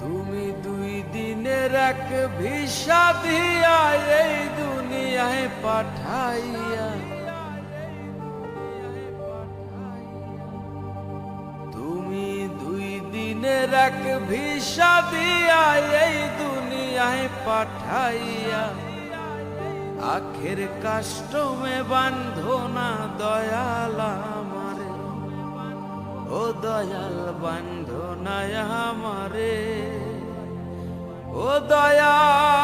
তুমি দুই দিনের এক ভিসা দিয়া এই দুনিয়ায় পাঠাইয়া। তুমি দুই দিনের এক ভিসা দিয়া এই দুনিয়ায় পাঠাইয়া। আখের কাষ্টমে বান্ধো না দয়াল আমারে। ও দয়াল বান্ধো না আমারে। ও দয়াল।